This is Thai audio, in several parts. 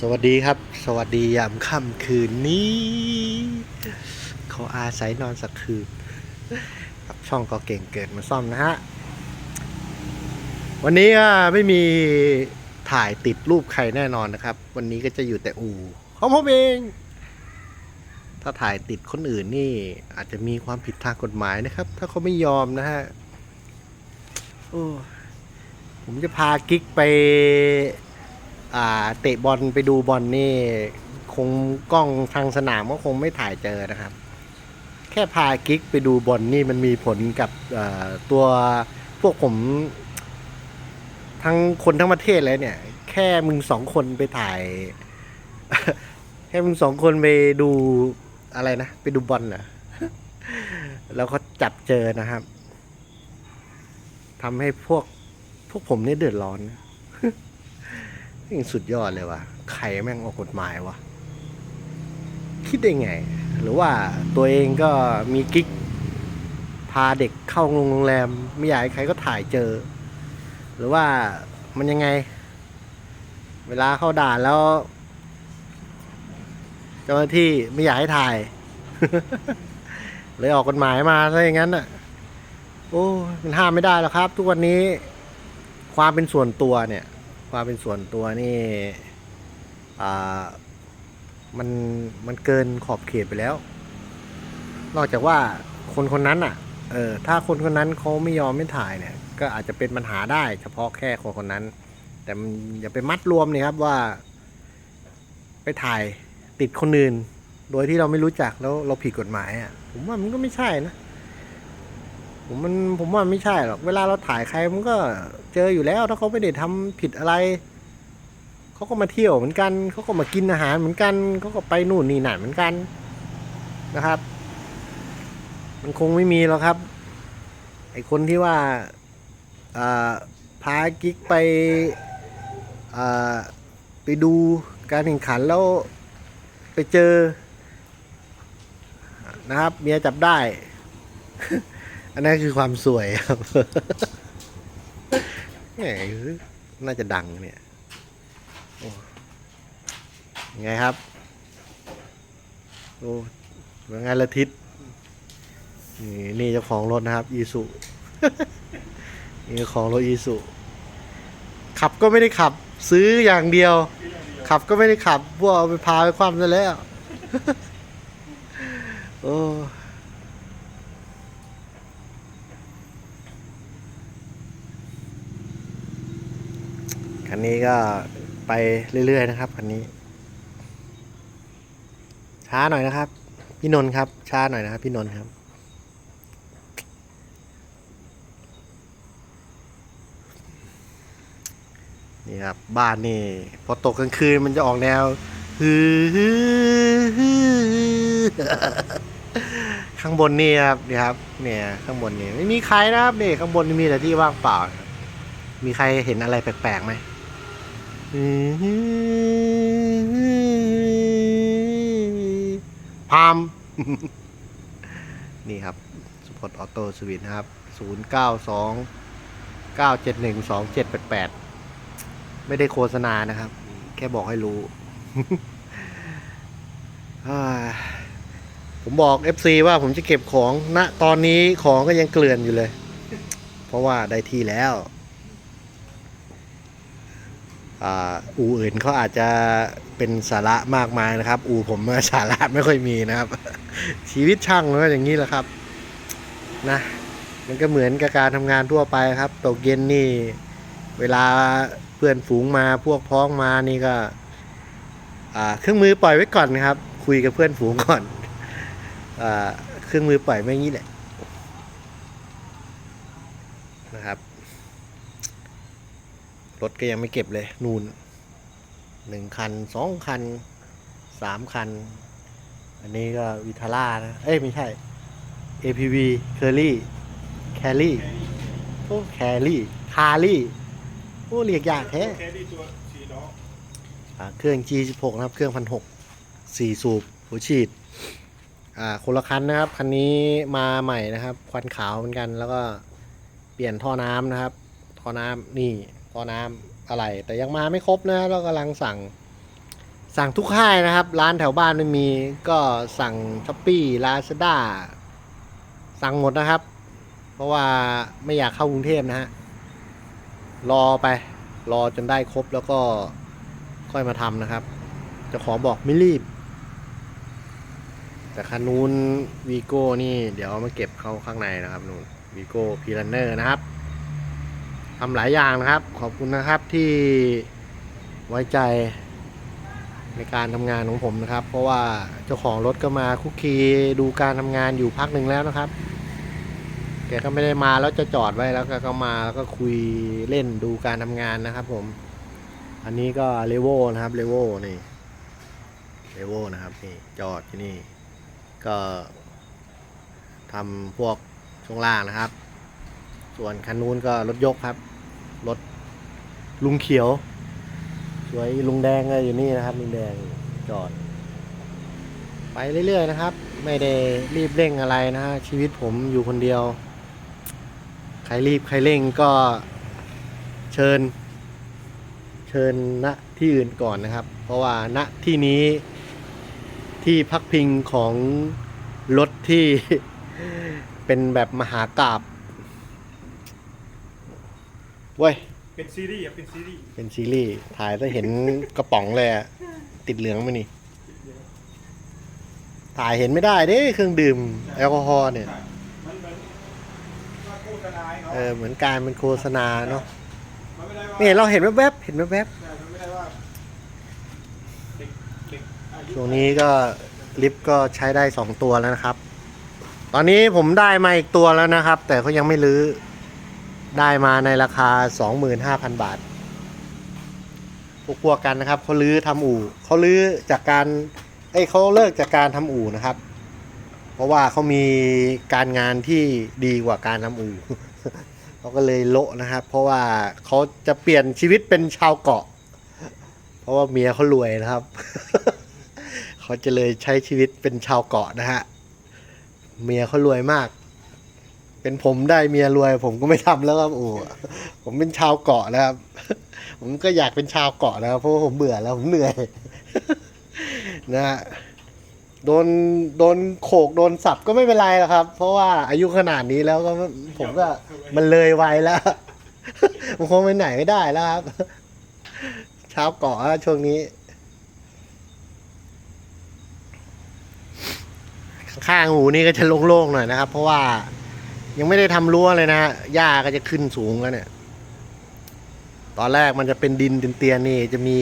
สวัสดีครับ สวัสดียามค่ำคืนนี้ขออาศัยนอนสักคืนครับช่องก็เก่งเกิดมาซ่อมนะฮะ วันนี้ก็ไม่มีถ่ายติดรูปใครแน่นอนนะครับ วันนี้ก็จะอยู่แต่อู่ของผมเอง ถ้าถ่ายติดคนอื่นนี่ อาจจะมีความผิดทางกฎหมายนะครับ ถ้าเขาไม่ยอมนะฮะโอ้ผมจะพากิ๊กไป เตะบอลไปดูบอลนี่ คงกล้องทางสนามก็คงไม่ถ่ายเจอนะครับ แค่พากิ๊กไปดูบอลนี่มันมีผลกับตัวพวกผมทั้งคนทั้งประเทศเลยเนี่ย แค่มึงสองคนไปถ่าย แค่มึงสองคนไปดูอะไรนะ ไปดูบอลเหรอแล้วเขาจับเจอนะครับทำให้พวกพวกผมนี่เดือดร้อนนะ นี่สุดยอดเลยว่ะใครแม่งออกกฎหมายวะคิดได้ไง หรือว่าตัวเองก็มีกิ๊ก พาเด็กเข้าโรงแรม ไม่อยากให้ใครก็ถ่ายเจอ หรือว่ามันยังไง เวลาเข้าด่านแล้วเจ้าหน้าที่ไม่อยากให้ถ่าย เลยออกกฎหมายมาซะอย่างนั้นอะ โอ้มันห้ามไม่ได้แล้วครับ ทุกวันนี้ความเป็นส่วนตัวเนี่ย ความเป็นส่วนตัวนี่มันมันเกินขอบเขตไปแล้ว นอกจากว่าคนคนนั้นอะเออถ้าคนคนนั้นเขาไม่ยอมไม่ถ่ายเนี่ย ก็อาจจะเป็นปัญหาได้ เฉพาะแค่คนคนนั้น แต่มันอย่าไปมัดรวมนี่ครับว่า ไปถ่ายติดคนอื่น โดยที่เราไม่รู้จักแล้วเราผิดกฎหมายอะผมว่ามันก็ไม่ใช่นะ ผมมันผมว่าไม่ใช่หรอก เวลาเราถ่ายใครมันก็เจออยู่แล้ว ถ้าเขาไม่ได้ทำผิดอะไร เขาก็มาเที่ยวเหมือนกัน เขาก็มากินอาหารเหมือนกัน เขาก็ไปนู่นนี่นั่นเหมือนกันนะครับ มันคงไม่มีหรอกครับ ไอคนที่ว่าพากิ๊กไปไปดูการแข่งขันแล้วไปเจอ นะครับ เมียจับได้ อันนั้นคือความสวยครับแหมน่าจะดังเนี่ยยังไงครับ โอ้ยังไงละทิศนี่นี่เจ้าของรถนะครับ อีสุนี่ของรถอีสุขับก็ไม่ได้ขับ ซื้ออย่างเดียว ขับก็ไม่ได้ขับพวกเอาไปพาไปคว่ำซะแล้ว โอ้ คันนี้ก็ไปเรื่อย ๆ นะครับคันนี้ ช้าหน่อยนะครับ พี่นนท์ครับ ช้าหน่อยนะครับ พี่นนท์ครับนี่ครับบ้านนี่พอตกกลางคืนมันจะออกแนวฮือฮือฮือข้างบนนี่ครับนี่ครับ เนี่ยข้างบนนี่ไม่มีใครนะครับนี่ข้างบนมีแต่ที่ว่างเปล่า มีใครเห็นอะไรแปลกๆไหม พาม นี่ครับสปอร์ตออโต้สวิตนะครับ 0 9 2 9 7 1 2 7 8 8 ไม่ได้โฆษณานะครับ แค่บอกให้รู้ ผมบอก FC ว่าผมจะเก็บของณตอนนี้ของก็ยังเกลื่อนอยู่เลย เพราะว่าได้ที่แล้ว อู่อื่นเขาอาจจะเป็นสาระมากมายนะครับ อู่ผมสาระไม่ค่อยมีนะครับ ชีวิตช่างมันก็อย่างนี้แหละครับนะมันก็เหมือนกับการทำงานทั่วไปครับ ตกเย็นนี่ เวลาเพื่อนฝูงมาพวกพ้องมานี่ก็เครื่องมือปล่อยไว้ก่อนนะครับ คุยกับเพื่อนฝูงก่อนอเครื่องมือปล่อยไม่งี้แหละนะครับ ร ถก็ยังไม่เก็บเลย นูนหนึ่งคันสองคันสามคัน อันนี้ก็วิทาร่านะ เอ้ยไม่ใช่ APV เคอรี่แครี่โอ้แครี่คารี่โอ้เรียกยากแท้แค่ดีตัวสีล้ออ่าเครื่อง G16 นะครับ เครื่องพันหกสี่สูบหัวฉีด อ่าคนละคันนะครับ คันนี้มาใหม่นะครับ ควันขาวเหมือนกัน แล้วก็เปลี่ยนท่อน้ำนะครับ ท่อน้ำนี่ ท่อน้ำอะไร แต่ยังมาไม่ครบนะเรากำลังสั่ง สั่งทุกค่ายนะครับ ร้านแถวบ้านไม่มีก็สั่งช้อปปี้ลาซาด้าสั่งหมดนะครับ เพราะว่าไม่อยากเข้ากรุงเทพนะฮะรอไป รอจนได้ครบแล้วก็ค่อยมาทำนะครับ จะขอบอกไม่รีบ แต่คันนู้นวีโก้นี่เดี๋ยวเอามาเก็บเข้าข้างในนะครับนู่นวีโก้พีรันเนอร์นะครับ ทำหลายอย่างนะครับ ขอบคุณนะครับที่ไว้ใจในการทำงานของผมนะครับ เพราะว่าเจ้าของรถก็มาคุกคีดูการทำงานอยู่พักหนึ่งแล้วนะครับแกก็ไม่ได้มาแล้วจะจอดไว้แล้วก็ก็มาแล้วก็คุยเล่นดูการทำงานนะครับผม อันนี้ก็เลโวนะครับเลโวนี่เลโวนะครับนี่จอดที่นี่ก็ทำพวกช่วงล่างนะครับ ส่วนคันนู้นก็รถยกครับ รถลุงเขียว สวยลุงแดงก็อยู่นี่นะครับ ลุงแดงจอด ไปเรื่อยๆนะครับ ไม่ได้รีบเร่งอะไรนะฮะชีวิตผมอยู่คนเดียว ใครรีบใครเร่งก็เชิญ เชิญณที่อื่นก่อนนะครับ เพราะว่าณที่นี้ที่พักพิงของรถที่เป็นแบบมหากราบ เว้ย เป็นซีรีส์อะเป็นซีรีส์เป็นซีรีส์ ถ่ายจะเห็น กระป๋องเลยอะติดเหลืองไหมนี่ ถ่ายเห็นไม่ได้เด้เครื่องดื่ม แอลกอฮอล์เนี่ยมันเหมือนว่าโฆษณาให้เขาเออเหมือนการเป็นโฆษณาเนาะมันไม่ได้ว่านี่เราเห็นแวบๆเห็นแวบแต่มันไม่ได้ว่าเด็กเด็กอาๆยุช่วงนี้ก็ลิฟต์ก็ใช้ได้สองตัวแล้วนะครับ ตอนนี้ผมได้มาอีกตัวแล้วนะครับ แต่เขายังไม่รื้อ ได้มาในราคา 25,000 บาทพวกพวกกันนะครับเขาลื้อทำอู่เขาลื้อจากการเอ้เขาเลิกจากการทำอู่นะครับ เพราะว่าเขามีการงานที่ดีกว่าการทำอู่เขาก็เลยโละนะครับ เพราะว่าเขาจะเปลี่ยนชีวิตเป็นชาวเกาะ เพราะว่าเมียเขารวยนะครับเขาจะเลยใช้ชีวิตเป็นชาวเกาะนะฮะเมียเขารวยมาก เป็นผมได้เมียรวย ผมก็ไม่ทำแล้วครับโอ้ผมเป็นชาวเกาะแล้วครับ ผมก็อยากเป็นชาวเกาะแล้วครับเพราะผมเบื่อแล้วผมเหนื่อยนะฮะโดนโดนโขกโดนสับก็ไม่เป็นไรหรอกครับ เพราะว่าอายุขนาดนี้แล้วก็ผมก็มันเลยไวแล้วมันคงไปไหนไม่ได้แล้วครับชาวเกาะช่วงนี้ ข้างหูนี่ก็จะโล่งๆหน่อยนะครับ เพราะว่า ยังไม่ได้ทำรั้วเลยนะฮะหญ้าก็จะขึ้นสูงแล้วเนี่ย ตอนแรกมันจะเป็นดินเตียนๆนี่จะมี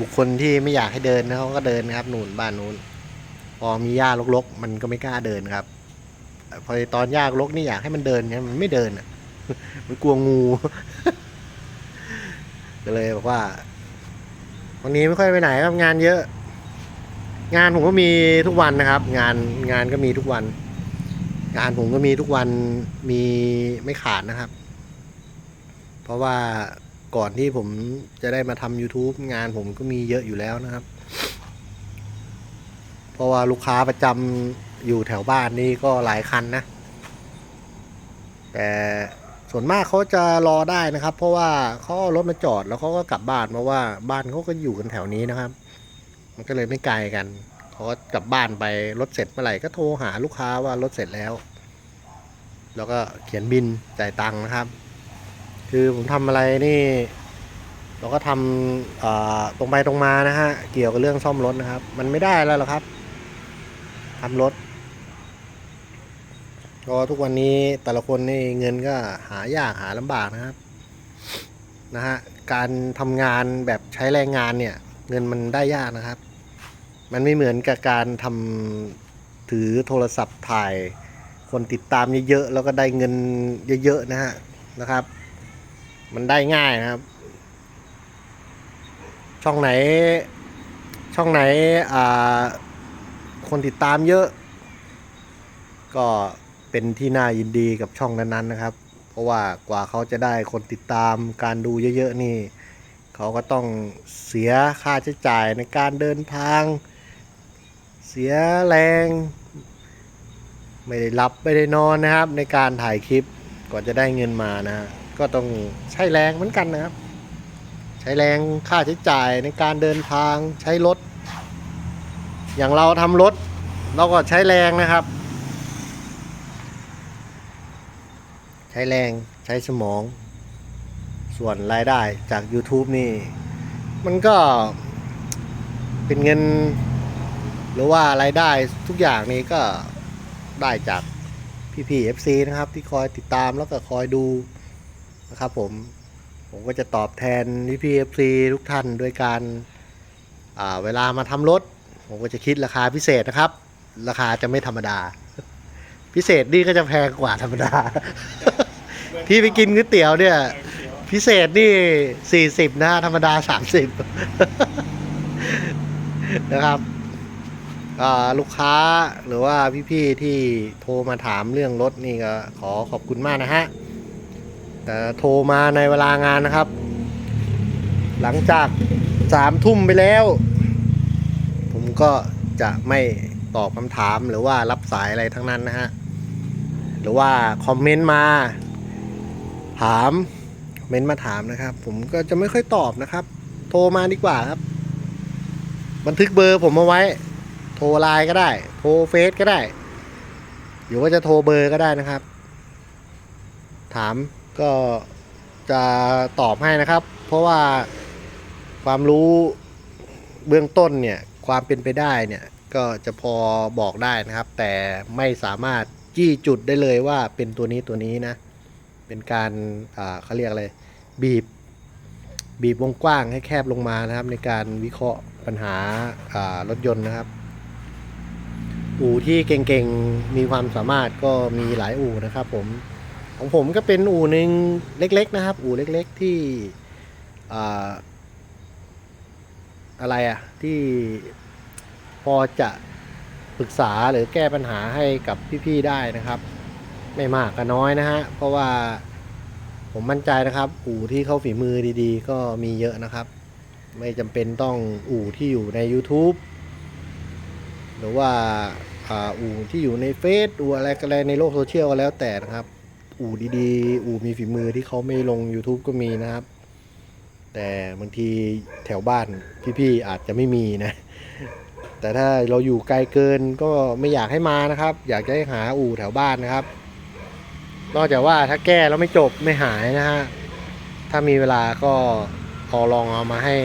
บุคคลที่ไม่อยากให้เดินนะเขาก็เดินนะครับหนุนบ้านนู้น พอมีหญ้ารกๆ มันก็ไม่กล้าเดินครับ พอตอนหญ้ารกนี่อยากให้มันเดินเนี่ยมันไม่เดินอะมันกลัวงูก็เลยบอกว่า วันนี้ไม่ค่อยไปไหนครับงานเยอะ งานผมก็มีทุกวันนะครับ งานงานก็มีทุกวัน งานผมก็มีทุกวันมีไม่ขาดนะครับ เพราะว่าก่อนที่ผมจะได้มาทำ YouTube งานผมก็มีเยอะอยู่แล้วนะครับ เพราะว่าลูกค้าประจำอยู่แถวบ้านนี่ก็หลายคันนะ แต่ส่วนมากเขาจะรอได้นะครับ เพราะว่าเขาเอารถมาจอดแล้วเขาก็กลับบ้านเพราะว่าบ้านเขาก็อยู่กันแถวนี้นะครับ มันก็เลยไม่ไกลกัน เขาก็กลับบ้านไปรถเสร็จเมื่อไหร่ก็โทรหาลูกค้าว่ารถเสร็จแล้ว แล้วก็เขียนบินจ่ายตังค์นะครับ คือผมทำอะไรนี่ เราก็ทำตรงไปตรงมานะฮะเกี่ยวกับเรื่องซ่อมรถนะครับ มันไม่ได้แล้วหรอกครับทำรถก็ทุกวันนี้แต่ละคนนี่เงินก็หายากหาลำบากนะครับนะฮะการทำงานแบบใช้แรงงานเนี่ย เงินมันได้ยากนะครับ มันไม่เหมือนกับการทำถือโทรศัพท์ถ่าย คนติดตามเยอะๆแล้วก็ได้เงินเยอะๆนะฮะนะครับ มันได้ง่ายนะครับ ช่องไหนช่องไหนคนติดตามเยอะ ก็เป็นที่น่ายินดีกับช่องนั้นๆนะครับ เพราะว่ากว่าเขาจะได้คนติดตามการดูเยอะๆนี่ เขาก็ต้องเสียค่าใช้จ่ายในการเดินทาง เสียแรง ไม่ได้หลับไม่ได้นอนนะครับ ในการถ่ายคลิปกว่าจะได้เงินมานะฮะก็ต้องใช้แรงเหมือนกันนะครับ ใช้แรงค่าใช้จ่ายในการเดินทางใช้รถ อย่างเราทำรถ เราก็ใช้แรงนะครับ ใช้แรงใช้สมอง ส่วนรายได้จาก YouTube นี่ มันก็เป็นเงิน หรือว่ารายได้ทุกอย่างนี้ก็ได้จากพี่ๆ FC นะครับ ที่คอยติดตามแล้วก็คอยดูนะครับผมผมก็จะตอบแทนพี่ๆ FC ทุกท่านด้วยการาเวลามาทำรถ ผมก็จะคิดราคาพิเศษนะครับ ราคาจะไม่ธรรมดา พิเศษนี่ก็จะแพงกว่าธรรมดา ที่ไปกินก๋วยเตี๋ยวเนี่ย พิเศษนี่ 40 นะธรรมดา 30 นะครับ ลูกค้าหรือว่าพี่ๆที่โทรมาถามเรื่องรถนี่ก็ขอขอบคุณมากนะฮะแต่โทรมาในเวลางานนะครับ หลังจากสามทุ่มไปแล้ว ผมก็จะไม่ตอบคำถามหรือว่ารับสายอะไรทั้งนั้นนะฮะ หรือว่าคอมเมนต์มา ถามคอมเมนต์มาถามนะครับ ผมก็จะไม่ค่อยตอบนะครับ โทรมาดีกว่าครับ บันทึกเบอร์ผมเอาไว้ โทรไลน์ก็ได้ โทรเฟซก็ได้ หรือว่าจะโทรเบอร์ก็ได้นะครับ ถามก็จะตอบให้นะครับ เพราะว่าความรู้เบื้องต้นเนี่ยความเป็นไปได้เนี่ยก็จะพอบอกได้นะครับ แต่ไม่สามารถจี้จุดได้เลยว่าเป็นตัวนี้ตัวนี้นะ เป็นการเขาเรียกอะไรบีบบีบวงกว้างให้แคบลงมานะครับ ในการวิเคราะห์ปัญหารถยนต์นะครับ อู่ที่เก่งๆ มีความสามารถก็มีหลายอู่นะครับผม ของผมก็เป็นอู่หนึ่งเล็ก ๆ นะครับ อู่เล็ก ๆ ที่ออะไรอะที่พอจะปรึกษาหรือแก้ปัญหาให้กับพี่ ๆ ได้นะครับ ไม่มากก็น้อยนะฮะ เพราะว่าผมมั่นใจนะครับ อู่ที่เขาฝีมือดีๆ ก็มีเยอะนะครับ ไม่จำเป็นต้องอู่ที่อยู่ใน YouTube หรือว่าอู่ที่อยู่ในเฟซอู่อะไรก็อะไรในโลกโซเชียลก็แล้วแต่นะครับ อู่ดีๆ อู่มีฝีมือที่เขาไม่ลง YouTube ก็มีนะครับ แต่บางทีแถวบ้านพี่ๆอาจจะไม่มีนะ แต่ถ้าเราอยู่ไกลเกินก็ไม่อยากให้มานะครับ อยากจะให้หาอู่แถวบ้านนะครับ นอกจากว่าถ้าแก้แล้วไม่จบไม่หายนะฮะถ้ามีเวลาก็พอลองเอามาให้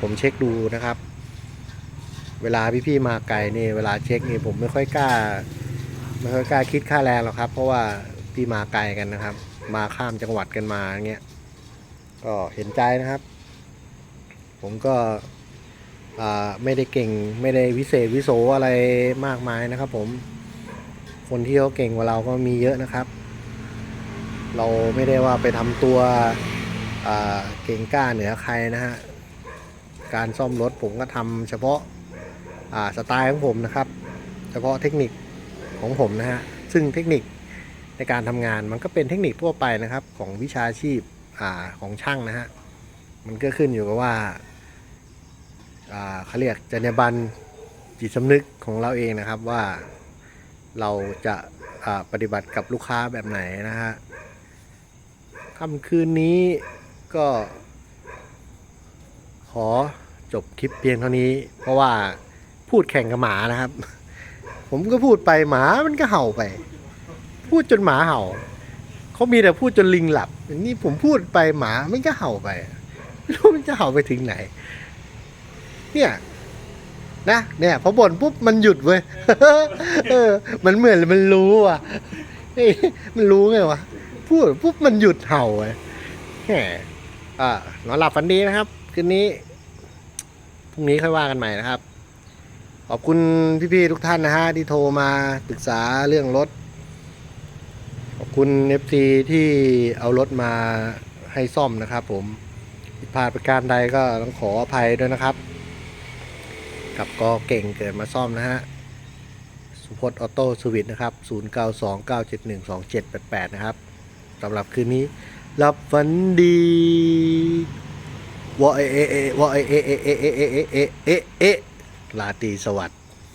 ผมเช็คดูนะครับ เวลาพี่ๆมาไกลนี่เวลาเช็คนี่ผมไม่ค่อยกล้า ไม่ค่อยกล้าคิดค่าแรงหรอกครับ เพราะว่าพี่มาไกลกันนะครับ มาข้ามจังหวัดกันมาอย่างเงี้ยก็เห็นใจนะครับ ผมก็ไม่ได้เก่งไม่ได้วิเศษวิโสอะไรมากมายนะครับ ผม คนที่เขาเก่งกว่าเราก็มีเยอะนะครับ เราไม่ได้ว่าไปทำตัวเก่งกล้าเหนือใครนะฮะการซ่อมรถผมก็ทำเฉพาะ สไตล์ของผมนะครับ เฉพาะเทคนิคของผมนะฮะซึ่งเทคนิคในการทำงานมันก็เป็นเทคนิคทั่วไปนะครับ ของวิชาชีพอ่าของช่างนะฮะมันก็ขึ้นอยู่กับว่าอ่าเขาเรียกจรรยาบรรณจิตสำนึกของเราเองนะครับว่าเราจะอ่าปฏิบัติกับลูกค้าแบบไหนนะฮะค่ำคืนนี้ก็ขอจบคลิปเพียงเท่านี้ เพราะว่า พูดแข่งกับหมานะครับ ผมก็พูดไปหมามันก็เห่าไป พูดจนหมาเห่าเขามีแต่พูดจนลิงหลับอย่างนี้ผมพูดไปหมามันก็เห่าไปไม่รู้มันจะเห่าไปถึงไหน เนี่ยนะเนี่ยพอบ่นปุ๊บมันหยุดเว้ยเออ มันเหมือนมันรู้อะมันรู้ไงวะพูดปุ๊บมันหยุดเห่าเว้ยแหมอ่านอนหลับฝันดีนะครับ คืนนี้ พรุ่งนี้ค่อยว่ากันใหม่นะครับ ขอบคุณพี่ ๆ ทุกท่านนะฮะ ที่โทรมาปรึกษาเรื่องรถ ขอบคุณ FC ที่เอารถมาให้ซ่อมนะครับผมผิดพลาดประการใดก็ต้องขออภัยด้วยนะครับ กับกอเก่งเกิดมาซ่อมนะฮะ สุพจน์ออโต้สวิตนะครับ 0929712788 นะครับสำหรับคืนนี้รับฝันดีวอเอเอเอวอเอเอเอเอเอเอเอเอ ราตรีสวัสดิ์